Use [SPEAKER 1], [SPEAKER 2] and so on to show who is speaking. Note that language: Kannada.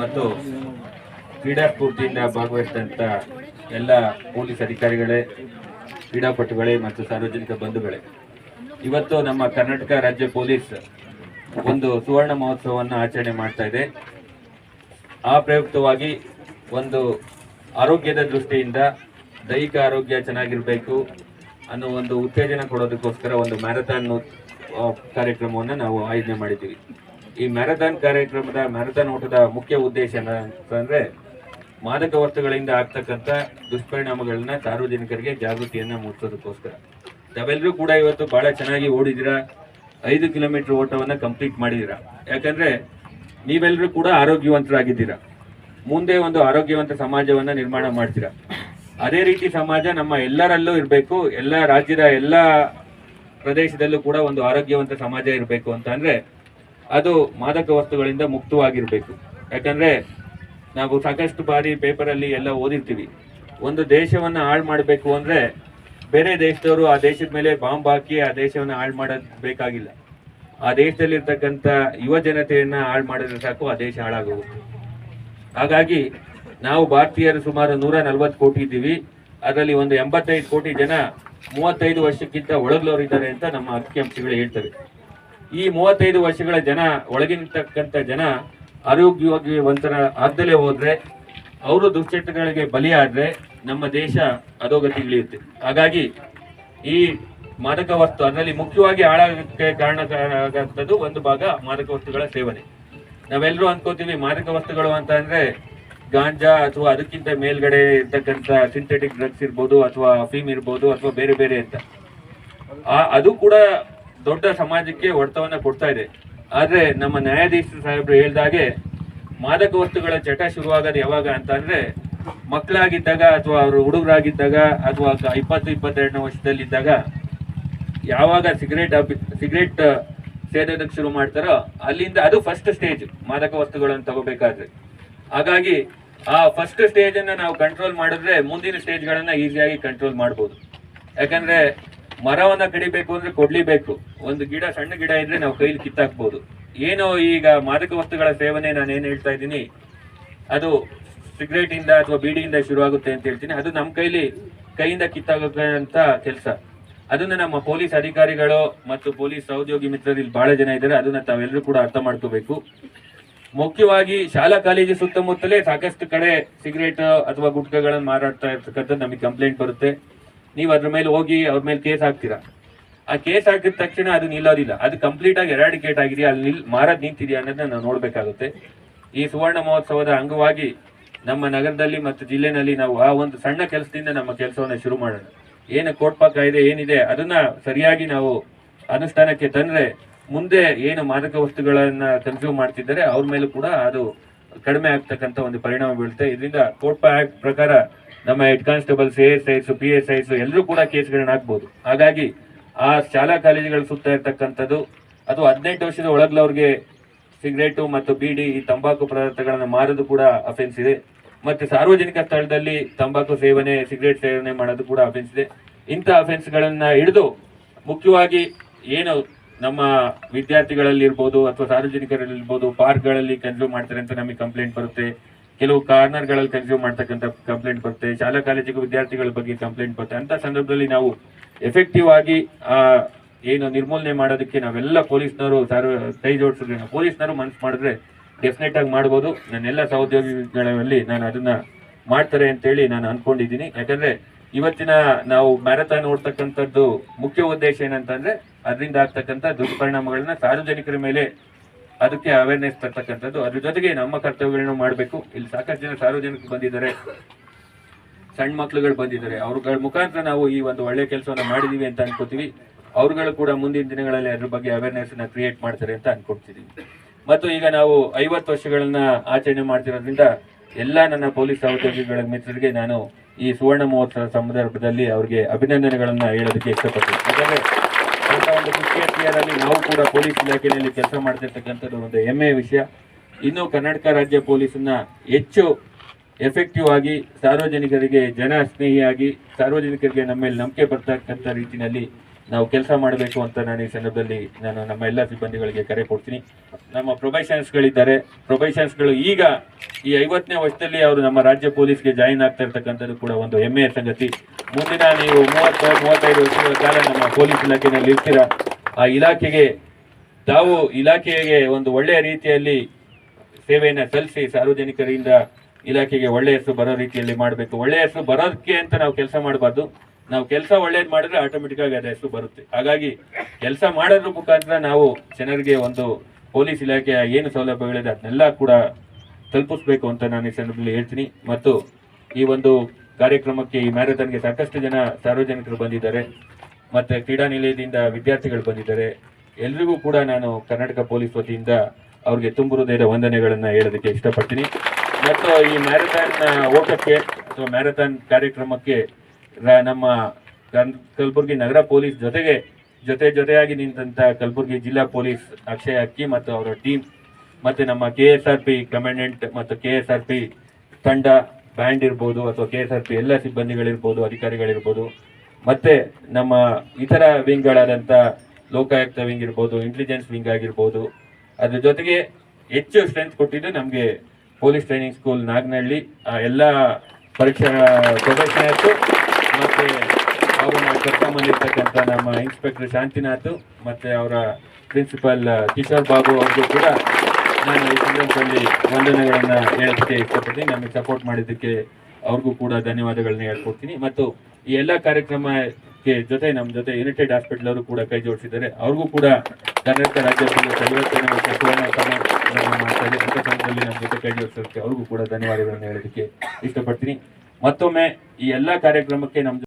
[SPEAKER 1] ಮತ್ತು ಕ್ರೀಡಾ ಸ್ಫೂರ್ತಿಯಿಂದ ಭಾಗವಹಿಸಿದಂಥ ಎಲ್ಲ ಪೊಲೀಸ್ ಅಧಿಕಾರಿಗಳೇ, ಕ್ರೀಡಾಪಟುಗಳೇ ಮತ್ತು ಸಾರ್ವಜನಿಕ ಬಂಧುಗಳೇ. ಇವತ್ತು ನಮ್ಮ ಕರ್ನಾಟಕ ರಾಜ್ಯ ಪೊಲೀಸ್ ಒಂದು ಸುವರ್ಣ ಮಹೋತ್ಸವವನ್ನು ಆಚರಣೆ ಮಾಡ್ತಾ ಇದೆ. ಆ ಪ್ರಯುಕ್ತವಾಗಿ ಒಂದು ಆರೋಗ್ಯದ ದೃಷ್ಟಿಯಿಂದ ದೈಹಿಕ ಆರೋಗ್ಯ ಚೆನ್ನಾಗಿರಬೇಕು ಅನ್ನೋ ಒಂದು ಉತ್ತೇಜನ ಕೊಡೋದಕ್ಕೋಸ್ಕರ ಒಂದು ಮ್ಯಾರಥಾನ್ ಕಾರ್ಯಕ್ರಮವನ್ನು ನಾವು ಆಯೋಜನೆ ಮಾಡಿದ್ದೀವಿ. ಈ ಮ್ಯಾರಥಾನ್ ಕಾರ್ಯಕ್ರಮದ ಮ್ಯಾರಥಾನ್ ಓಟದ ಮುಖ್ಯ ಉದ್ದೇಶ ಏನಂದ್ರೆ ಮಾದಕ ವಸ್ತುಗಳಿಂದ ಆಗ್ತಕ್ಕಂಥ ದುಷ್ಪರಿಣಾಮಗಳನ್ನ ಸಾರ್ವಜನಿಕರಿಗೆ ಜಾಗೃತಿಯನ್ನ ಮೂಡಿಸೋದಕ್ಕೋಸ್ಕರ. ತಾವೆಲ್ಲರೂ ಕೂಡ ಇವತ್ತು ಬಹಳ ಚೆನ್ನಾಗಿ ಓಡಿದಿರಾ ಐದು ಕಿಲೋಮೀಟರ್ ಓಟವನ್ನ ಕಂಪ್ಲೀಟ್ ಮಾಡಿದಿರಾ ಯಾಕಂದ್ರೆ ನೀವೆಲ್ಲರೂ ಕೂಡ ಆರೋಗ್ಯವಂತರಾಗಿದ್ದೀರ. ಮುಂದೆ ಒಂದು ಆರೋಗ್ಯವಂತ ಸಮಾಜವನ್ನ ನಿರ್ಮಾಣ ಮಾಡ್ತೀರ. ಅದೇ ರೀತಿ ಸಮಾಜ ನಮ್ಮ ಎಲ್ಲರಲ್ಲೂ ಇರಬೇಕು, ಎಲ್ಲ ರಾಜ್ಯದ ಎಲ್ಲ ಪ್ರದೇಶದಲ್ಲೂ ಕೂಡ ಒಂದು ಆರೋಗ್ಯವಂತ ಸಮಾಜ ಇರಬೇಕು ಅಂತ ಅಂದ್ರೆ ಅದು ಮಾದಕ ವಸ್ತುಗಳಿಂದ ಮುಕ್ತವಾಗಿರಬೇಕು. ಯಾಕಂದರೆ ನಾವು ಸಾಕಷ್ಟು ಬಾರಿ ಪೇಪರಲ್ಲಿ ಎಲ್ಲ ಓದಿರ್ತೀವಿ. ಒಂದು ದೇಶವನ್ನು ಹಾಳು ಮಾಡಬೇಕು ಅಂದರೆ ಬೇರೆ ದೇಶದವರು ಆ ದೇಶದ ಮೇಲೆ ಬಾಂಬ್ ಹಾಕಿ ಆ ದೇಶವನ್ನು ಹಾಳು ಮಾಡಬೇಕಾಗಿಲ್ಲ ಬೇಕಾಗಿಲ್ಲ. ಆ ದೇಶದಲ್ಲಿರ್ತಕ್ಕಂಥ ಯುವ ಜನತೆಯನ್ನು ಹಾಳು ಮಾಡಿದ್ರೆ ಸಾಕು, ಆ ದೇಶ ಹಾಳಾಗೋಗುತ್ತೆ. ಹಾಗಾಗಿ ನಾವು ಭಾರತೀಯರು ಸುಮಾರು ನೂರ ನಲ್ವತ್ತು ಕೋಟಿ ಇದ್ದೀವಿ. ಅದರಲ್ಲಿ ಒಂದು ಎಂಬತ್ತೈದು ಕೋಟಿ ಜನ ಮೂವತ್ತೈದು ವರ್ಷಕ್ಕಿಂತ ಒಳಗ್ಲವರಿದ್ದಾರೆ ಅಂತ ನಮ್ಮ ಅಂಕಿಅಂಶಗಳು ಹೇಳ್ತವೆ. ಈ ಮೂವತ್ತೈದು ವರ್ಷಗಳ ಜನ, ಒಳಗಿರ್ತಕ್ಕಂಥ ಜನ ಆರೋಗ್ಯವಾಗಿ ಒಂಥರ ಆದ್ದಲೇ ಹೋದ್ರೆ, ಅವರು ದುಶ್ಚಟಗಳಿಗೆ ಬಲಿಯಾದ್ರೆ ನಮ್ಮ ದೇಶ ಅಧೋಗತಿಗಿಳಿಯುತ್ತೆ ಹಾಗಾಗಿ ಈ ಮಾದಕ ವಸ್ತು ಅದರಲ್ಲಿ ಮುಖ್ಯವಾಗಿ ಹಾಳಾಗಕ್ಕೆ ಕಾರಣಕ್ಕಂಥದ್ದು ಒಂದು ಭಾಗ ಮಾದಕ ವಸ್ತುಗಳ ಸೇವನೆ. ನಾವೆಲ್ಲರೂ ಅನ್ಕೋತೀವಿ ಮಾದಕ ವಸ್ತುಗಳು ಅಂತ ಅಂದ್ರೆ ಗಾಂಜಾ ಅಥವಾ ಅದಕ್ಕಿಂತ ಮೇಲ್ಗಡೆ ಇರ್ತಕ್ಕಂಥ ಸಿಂಥೆಟಿಕ್ ಡ್ರಗ್ಸ್ ಇರ್ಬೋದು ಅಥವಾ ಫೀಮ್ ಇರ್ಬೋದು ಅಥವಾ ಬೇರೆ ಬೇರೆ ಅಂತ. ಅದು ಕೂಡ ದೊಡ್ಡ ಸಮಾಜಕ್ಕೆ ಹೊಡೆತವನ್ನು ಕೊಡ್ತಾ ಇದೆ. ಆದರೆ ನಮ್ಮ ನ್ಯಾಯಾಧೀಶರು ಸಾಹೇಬರು ಹೇಳ್ದಾಗೆ ಮಾದಕ ವಸ್ತುಗಳ ಚಟ ಶುರುವಾಗೋದು ಯಾವಾಗ ಅಂತ ಅಂದ್ರೆ ಮಕ್ಕಳಾಗಿದ್ದಾಗ ಅಥವಾ ಅವರು ಹುಡುಗರಾಗಿದ್ದಾಗ ಅಥವಾ ಇಪ್ಪತ್ತು, ಇಪ್ಪತ್ತೆರಡನೇ ವರ್ಷದಲ್ಲಿದ್ದಾಗ ಯಾವಾಗ ಸಿಗರೇಟ್ ಸಿಗರೇಟ್ ಸೇದೋದಕ್ಕೆ ಶುರು ಮಾಡ್ತಾರೋ ಅಲ್ಲಿಂದ ಅದು ಫಸ್ಟ್ ಸ್ಟೇಜ್ ಮಾದಕ ವಸ್ತುಗಳನ್ನು ತಗೋಬೇಕಾದ್ರೆ. ಹಾಗಾಗಿ ಆ ಫಸ್ಟ್ ಸ್ಟೇಜನ್ನು ನಾವು ಕಂಟ್ರೋಲ್ ಮಾಡಿದ್ರೆ ಮುಂದಿನ ಸ್ಟೇಜ್ಗಳನ್ನು ಈಸಿಯಾಗಿ ಕಂಟ್ರೋಲ್ ಮಾಡ್ಬೋದು. ಯಾಕಂದ್ರೆ ಮರವನ್ನ ಕಡಿಬೇಕು ಅಂದ್ರೆ ಕೊಡ್ಲಿಬೇಕು. ಒಂದು ಗಿಡ, ಸಣ್ಣ ಗಿಡ ಇದ್ರೆ ನಾವು ಕೈಲಿ ಕಿತ್ತಾಕ್ಬೋದು. ಏನು ಈಗ ಮಾದಕ ವಸ್ತುಗಳ ಸೇವನೆ ನಾನು ಏನ್ ಹೇಳ್ತಾ ಇದ್ದೀನಿ? ಅದು ಸಿಗರೇಟ್ ಇಂದ ಅಥವಾ ಬೀಡಿಯಿಂದ ಶುರುವಾಗುತ್ತೆ ಅಂತ ಹೇಳ್ತೀನಿ. ಅದು ನಮ್ಮ ಕೈಲಿ ಕೈಯಿಂದ ಅಂತ ಕೆಲಸ. ಅದನ್ನ ನಮ್ಮ ಪೊಲೀಸ್ ಅಧಿಕಾರಿಗಳು ಮತ್ತು ಪೊಲೀಸ್ ಸಹೋದ್ಯೋಗಿ ಮಿತ್ರರು ಇಲ್ಲಿ ಬಹಳ ಜನ ಇದ್ದಾರೆ. ಅದನ್ನ ತಾವೆಲ್ಲರೂ ಕೂಡ ಅರ್ಥ ಮಾಡ್ಕೋಬೇಕು. ಮುಖ್ಯವಾಗಿ ಶಾಲಾ ಕಾಲೇಜು ಸುತ್ತಮುತ್ತಲೇ ಸಾಕಷ್ಟು ಕಡೆ ಸಿಗರೇಟ್ ಅಥವಾ ಗುಟ್ಕಗಳನ್ನು ಮಾರಾಡ್ತಾ ಇರ್ತಕ್ಕಂಥದ್ದು ನಮಗೆ ಕಂಪ್ಲೇಂಟ್ ಬರುತ್ತೆ. ನೀವು ಅದ್ರ ಮೇಲೆ ಹೋಗಿ ಅವ್ರ ಮೇಲೆ ಕೇಸ್ ಹಾಕ್ತೀರಾ? ಆ ಕೇಸ್ ಹಾಕಿದ ತಕ್ಷಣ ಅದು ನಿಲ್ಲೋದಿಲ್ಲ. ಅದು ಕಂಪ್ಲೀಟ್ ಆಗಿ ಎರಾಡಿಕೇಟ್ ಆಗಿದೆ ಅಲ್ಲಿ ನಿಲ್, ಮಾರದ್ ನಿಂತಿದೆಯಾ ಅನ್ನೋದನ್ನ ನಾವು ನೋಡ್ಬೇಕಾಗುತ್ತೆ. ಈ ಸುವರ್ಣ ಮಹೋತ್ಸವದ ಅಂಗವಾಗಿ ನಮ್ಮ ನಗರದಲ್ಲಿ ಮತ್ತು ಜಿಲ್ಲೆನಲ್ಲಿ ನಾವು ಆ ಒಂದು ಸಣ್ಣ ಕೆಲಸದಿಂದ ನಮ್ಮ ಕೆಲಸವನ್ನು ಶುರು ಮಾಡೋಣ. ಏನು ಕೋಟ್ಪ ಕಾಯ್ದೆ ಏನಿದೆ, ಅದನ್ನ ಸರಿಯಾಗಿ ನಾವು ಅನುಷ್ಠಾನಕ್ಕೆ ತಂದ್ರೆ ಮುಂದೆ ಏನು ಮಾದಕ ವಸ್ತುಗಳನ್ನ ಕನ್ಸ್ಯೂಮ್ ಮಾಡ್ತಿದ್ದಾರೆ, ಅವ್ರ ಮೇಲೂ ಕೂಡ ಅದು ಕಡಿಮೆ ಆಗ್ತಕ್ಕಂಥ ಒಂದು ಪರಿಣಾಮ ಬೀಳುತ್ತೆ. ಇದರಿಂದ ಕೋಟ್ಪ ಆಕ್ಟ್ ಪ್ರಕಾರ ನಮ್ಮ head constables A S I P S I ಎಲ್ಲರೂ ಕೂಡ ಕೇಸ್ಗಳನ್ನ ಹಾಕ್ಬೋದು. ಹಾಗಾಗಿ ಆ ಶಾಲಾ ಕಾಲೇಜುಗಳ ಸುತ್ತ ಇರ್ತಕ್ಕಂಥದ್ದು ಅಥವಾ ಹದಿನೆಂಟು ವರ್ಷದ ಒಳಗ್ಲವ್ರಿಗೆ ಸಿಗರೇಟು ಮತ್ತು ಬೀಡಿ, ಈ ತಂಬಾಕು ಪದಾರ್ಥಗಳನ್ನು ಮಾರೋದು ಕೂಡ ಅಫೆನ್ಸ್ ಇದೆ. ಮತ್ತೆ ಸಾರ್ವಜನಿಕ ಸ್ಥಳದಲ್ಲಿ ತಂಬಾಕು ಸೇವನೆ, ಸಿಗರೇಟ್ ಸೇವನೆ ಮಾಡೋದು ಕೂಡ ಅಫೆನ್ಸ್ ಇದೆ. ಇಂಥ ಅಫೆನ್ಸ್ಗಳನ್ನು ಹಿಡಿದು ಮುಖ್ಯವಾಗಿ ಏನು ನಮ್ಮ ವಿದ್ಯಾರ್ಥಿಗಳಲ್ಲಿ ಇರ್ಬೋದು ಅಥವಾ ಸಾರ್ವಜನಿಕರಲ್ಲಿ ಇರ್ಬೋದು ಪಾರ್ಕ್ಗಳಲ್ಲಿ ಕನ್ಸ್ಯೂಮ್ ಮಾಡ್ತಾರೆ ಅಂತ ನಮಗೆ ಕಂಪ್ಲೇಂಟ್ ಬರುತ್ತೆ. ಕೆಲವು ಕಾರ್ನರ್ಗಳಲ್ಲಿ ಕನ್ಸ್ಯೂಮ್ ಮಾಡ್ತಕ್ಕಂಥ ಕಂಪ್ಲೇಂಟ್ ಬರುತ್ತೆ, ಶಾಲಾ ಕಾಲೇಜಿಗೂ ವಿದ್ಯಾರ್ಥಿಗಳ ಬಗ್ಗೆ ಕಂಪ್ಲೇಂಟ್ ಬರುತ್ತೆ. ಅಂತ ಸಂದರ್ಭದಲ್ಲಿ ನಾವು ಎಫೆಕ್ಟಿವ್ ಆಗಿ ಏನು ನಿರ್ಮೂಲನೆ ಮಾಡೋದಕ್ಕೆ ನಾವೆಲ್ಲ ಪೊಲೀಸ್ನವರು ಸಾರ್ವ ಕೈ ಜೋಡಿಸಿದ್ರೆ ಪೊಲೀಸ್ನವರು ಮನಸ್ಸು ಮಾಡಿದ್ರೆ ಡೆಫಿನೆಟ್ ಆಗಿ ಮಾಡ್ಬೋದು. ನನ್ನೆಲ್ಲ ಸಹೋದ್ಯೋಗಿಗಳಲ್ಲಿ ನಾನು ಅದನ್ನ ಮಾಡ್ತಾರೆ ಅಂತೇಳಿ ನಾನು ಅನ್ಕೊಂಡಿದ್ದೀನಿ. ಯಾಕಂದ್ರೆ ಇವತ್ತಿನ ನಾವು ಮ್ಯಾರಥಾನ್ ಓಡ್ತಕ್ಕಂಥದ್ದು ಮುಖ್ಯ ಉದ್ದೇಶ ಏನಂತಂದ್ರೆ, ಅದರಿಂದ ಆಗ್ತಕ್ಕಂಥ ದುಷ್ಪರಿಣಾಮಗಳನ್ನ ಸಾರ್ವಜನಿಕರ ಮೇಲೆ ಅದಕ್ಕೆ ಅವೇರ್ನೆಸ್ ತರ್ತಕ್ಕಂಥದ್ದು. ಅದ್ರ ಜೊತೆಗೆ ನಮ್ಮ ಕರ್ತವ್ಯಗಳನ್ನು ಮಾಡಬೇಕು. ಇಲ್ಲಿ ಸಾಕಷ್ಟು ಜನ ಸಾರ್ವಜನಿಕರು ಬಂದಿದ್ದಾರೆ. ಸಣ್ಣ ಮಕ್ಕಳುಗಳು ಬಂದಿದ್ದಾರೆ. ಅವ್ರಗಳ ಮುಖಾಂತರ ನಾವು ಈ ಒಂದು ಒಳ್ಳೆ ಕೆಲಸವನ್ನು ಮಾಡಿದೀವಿ ಅಂತ ಅನ್ಕೋತೀವಿ. ಅವ್ರುಗಳು ಕೂಡ ಮುಂದಿನ ದಿನಗಳಲ್ಲಿ ಅದ್ರ ಬಗ್ಗೆ ಅವೇರ್ನೆಸ್ನ ಕ್ರಿಯೇಟ್ ಮಾಡ್ತಾರೆ ಅಂತ ಅನ್ಕೊಡ್ತೀವಿ ಮತ್ತು ಈಗ ನಾವು ಐವತ್ತು ವರ್ಷಗಳನ್ನ ಆಚರಣೆ ಮಾಡ್ತಿರೋದ್ರಿಂದ ಎಲ್ಲ ನನ್ನ ಪೊಲೀಸ್ ಸಹೋದ್ಯೋಗಿಗಳ ಮಿತ್ರರಿಗೆ ನಾನು ಈ ಸುವರ್ಣ ಮಹೋತ್ಸವ ಸಂದರ್ಭದಲ್ಲಿ ಅವರಿಗೆ ಅಭಿನಂದನೆಗಳನ್ನ ಹೇಳೋದಕ್ಕೆ ಇಷ್ಟಪಡ್ತೀನಿ. ಯಾಕಂದ್ರೆ ಅಂತ ಒಂದು ಖುಷಿಯಲ್ಲಿ ನಾವು ಕೂಡ ಪೊಲೀಸ್ ಇಲಾಖೆಯಲ್ಲಿ ಕೆಲಸ ಮಾಡ್ತಿರ್ತಕ್ಕಂಥದ್ದು ಒಂದು ಹೆಮ್ಮೆಯ ವಿಷಯ. ಇನ್ನು ಕರ್ನಾಟಕ ರಾಜ್ಯ ಪೊಲೀಸನ್ನ ಹೆಚ್ಚು ಎಫೆಕ್ಟಿವ್ ಆಗಿ, ಸಾರ್ವಜನಿಕರಿಗೆ ಜನ ಸ್ನೇಹಿಯಾಗಿ ಸಾರ್ವಜನಿಕರಿಗೆ ನಮ್ಮ ಮೇಲೆ ನಂಬಿಕೆ ಬರ್ತಕ್ಕಂಥ ರೀತಿಯಲ್ಲಿ ನಾವು ಕೆಲಸ ಮಾಡಬೇಕು ಅಂತ ನಾನು ಈ ಸಂದರ್ಭದಲ್ಲಿ ನಾನು ನಮ್ಮ ಎಲ್ಲ ಸಿಬ್ಬಂದಿಗಳಿಗೆ ಕರೆ ಕೊಡ್ತೀನಿ. ನಮ್ಮ ಪ್ರೊಬೈಷನ್ಸ್ಗಳಿದ್ದಾರೆ. ಪ್ರೊಬೈಷನ್ಸ್ಗಳು ಈಗ ಈ ಐವತ್ತನೇ ವರ್ಷದಲ್ಲಿ ಅವರು ನಮ್ಮ ರಾಜ್ಯ ಪೊಲೀಸ್ಗೆ ಜಾಯಿನ್ ಆಗ್ತಾ ಇರ್ತಕ್ಕಂಥದ್ದು ಕೂಡ ಒಂದು ಹೆಮ್ಮೆಯ ಸಂಗತಿ. ಮುಂದಿನ ನೀವು ಮೂವತ್ತು ಮೂವತ್ತೈದು ವರ್ಷಗಳ ಕಾಲ ನಮ್ಮ ಪೊಲೀಸ್ ಇಲಾಖೆಯಲ್ಲಿ ಇರ್ತೀರಾ? ಆ ಇಲಾಖೆಗೆ ತಾವು ಇಲಾಖೆಗೆ ಒಂದು ಒಳ್ಳೆಯ ರೀತಿಯಲ್ಲಿ ಸೇವೆಯನ್ನು ಸಲ್ಲಿಸಿ ಸಾರ್ವಜನಿಕರಿಂದ ಇಲಾಖೆಗೆ ಒಳ್ಳೆಯ ಹೆಸರು ಬರೋ ರೀತಿಯಲ್ಲಿ ಮಾಡಬೇಕು. ಒಳ್ಳೆಯ ಹೆಸರು ಬರೋದಕ್ಕೆ ಅಂತ ನಾವು ಕೆಲಸ ಮಾಡಬಾರ್ದು. ನಾವು ಕೆಲಸ ಒಳ್ಳೇದು ಮಾಡಿದ್ರೆ ಆಟೋಮೆಟಿಕ್ ಆಗಿ ಹೆಸರು ಬರುತ್ತೆ. ಹಾಗಾಗಿ ಕೆಲಸ ಮಾಡೋದ್ರ ಮುಖಾಂತರ ನಾವು ಜನರಿಗೆ ಒಂದು ಪೊಲೀಸ್ ಇಲಾಖೆಯ ಏನು ಸೌಲಭ್ಯಗಳಿದೆ, ಅದನ್ನೆಲ್ಲ ಕೂಡ ತಲುಪಿಸ್ಬೇಕು ಅಂತ ನಾನು ಈ ಸಂದರ್ಭದಲ್ಲಿ ಹೇಳ್ತೀನಿ. ಮತ್ತು ಈ ಒಂದು ಕಾರ್ಯಕ್ರಮಕ್ಕೆ ಈ ಮ್ಯಾರಥಾನ್ಗೆ ಸಾಕಷ್ಟು ಜನ ಸಾರ್ವಜನಿಕರು ಬಂದಿದ್ದಾರೆ. ಮತ್ತೆ ಕ್ರೀಡಾ ನಿಲಯದಿಂದ ವಿದ್ಯಾರ್ಥಿಗಳು ಬಂದಿದ್ದಾರೆ. ಎಲ್ರಿಗೂ ಕೂಡ ನಾನು ಕರ್ನಾಟಕ ಪೊಲೀಸ್ ವತಿಯಿಂದ ಅವ್ರಿಗೆ ತುಂಬು ಹೃದಯದ ವಂದನೆಗಳನ್ನು ಹೇಳೋದಕ್ಕೆ ಇಷ್ಟಪಡ್ತೀನಿ. ಮತ್ತು ಈ ಮ್ಯಾರಥಾನ್ ಓಟಕ್ಕೆ ಅಥವಾ ಮ್ಯಾರಥಾನ್ ಕಾರ್ಯಕ್ರಮಕ್ಕೆ ನಮ್ಮ ಕಲ್- ಕಲಬುರಗಿ ನಗರ ಪೊಲೀಸ್ ಜೊತೆಗೆ ಜೊತೆ ಜೊತೆಯಾಗಿ ನಿಂತ ಕಲಬುರಗಿ ಜಿಲ್ಲಾ ಪೊಲೀಸ್ ಅಕ್ಷಯ ಅಕ್ಕಿ ಮತ್ತು ಅವರ ಟೀಮ್, ಮತ್ತೆ ನಮ್ಮ K S R P commandant ಮತ್ತು ಕೆ ಎಸ್ ಆರ್ ಪಿ ತಂಡ ಬ್ಯಾಂಡ್ ಇರ್ಬೋದು ಅಥವಾ ಕೆ ಎಸ್ ಆರ್ ಪಿ ಎಲ್ಲ ಸಿಬ್ಬಂದಿಗಳಿರ್ಬೋದು, ಅಧಿಕಾರಿಗಳಿರ್ಬೋದು, ಮತ್ತೆ ನಮ್ಮ ಇತರ ವಿಂಗ್ಗಳಾದಂಥ ಲೋಕಾಯುಕ್ತ ವಿಂಗ್ ಇರ್ಬೋದು ಇಂಟೆಲಿಜೆನ್ಸ್ ವಿಂಗ್ ಆಗಿರ್ಬೋದು, ಅದ್ರ ಜೊತೆಗೆ ಹೆಚ್ಚು ಸ್ಟ್ರೆಂತ್ ಕೊಟ್ಟಿದ್ದು ನಮಗೆ ಪೊಲೀಸ್ ಟ್ರೈನಿಂಗ್ ಸ್ಕೂಲ್ ನಾಗನಹಳ್ಳಿ. ಎಲ್ಲ ಪರೀಕ್ಷಾ ಪ್ರೊಫೆಷನರ್ಸ್ ಮತ್ತೆ ಅವ್ರನ್ನ ಕರ್ಕೊಂಬಂದಿರ್ತಕ್ಕಂಥ ನಮ್ಮ ಇನ್ಸ್ಪೆಕ್ಟರ್ ಶಾಂತಿನಾಥ್ ಮತ್ತೆ ಅವರ ಪ್ರಿನ್ಸಿಪಾಲ್ ಕಿಶೋರ್ ಬಾಬು ಅವ್ರಿಗೂ ಕೂಡ ನಾನು ಈ ಸಂದರ್ಭದಲ್ಲಿ ವಂದನೆಗಳನ್ನು ಹೇಳೋದಕ್ಕೆ ಇಷ್ಟಪಡ್ತೀನಿ. ನಮಗೆ ಸಪೋರ್ಟ್ ಮಾಡಿದ್ದಕ್ಕೆ ಅವ್ರಿಗೂ ಕೂಡ ಧನ್ಯವಾದಗಳನ್ನ ಹೇಳ್ಕೊಡ್ತೀನಿ. ಮತ್ತು ಈ ಎಲ್ಲ ಕಾರ್ಯಕ್ರಮಕ್ಕೆ ಜೊತೆ ನಮ್ಮ ಜೊತೆ ಯುನೈಟೆಡ್ ಹಾಸ್ಪಿಟಲ್ ಅವರು ಕೂಡ ಕೈ ಜೋಡಿಸಿದ್ದಾರೆ. ಅವ್ರಿಗೂ ಕೂಡ ಕರ್ನಾಟಕ ರಾಜ್ಯ ಐವತ್ತನೇ ಅಂತ ಸಂದರ್ಭದಲ್ಲಿ ನಮ್ಮ ಜೊತೆ ಕೈ ಜೋಡಿಸೋದಕ್ಕೆ ಅವ್ರಿಗೂ ಕೂಡ ಧನ್ಯವಾದಗಳನ್ನು ಹೇಳೋದಕ್ಕೆ ಇಷ್ಟಪಡ್ತೀನಿ. ಮತ್ತೊಮ್ಮೆ ಈ ಎಲ್ಲ ಕಾರ್ಯಕ್ರಮಕ್ಕೆ ನಮ್ಮ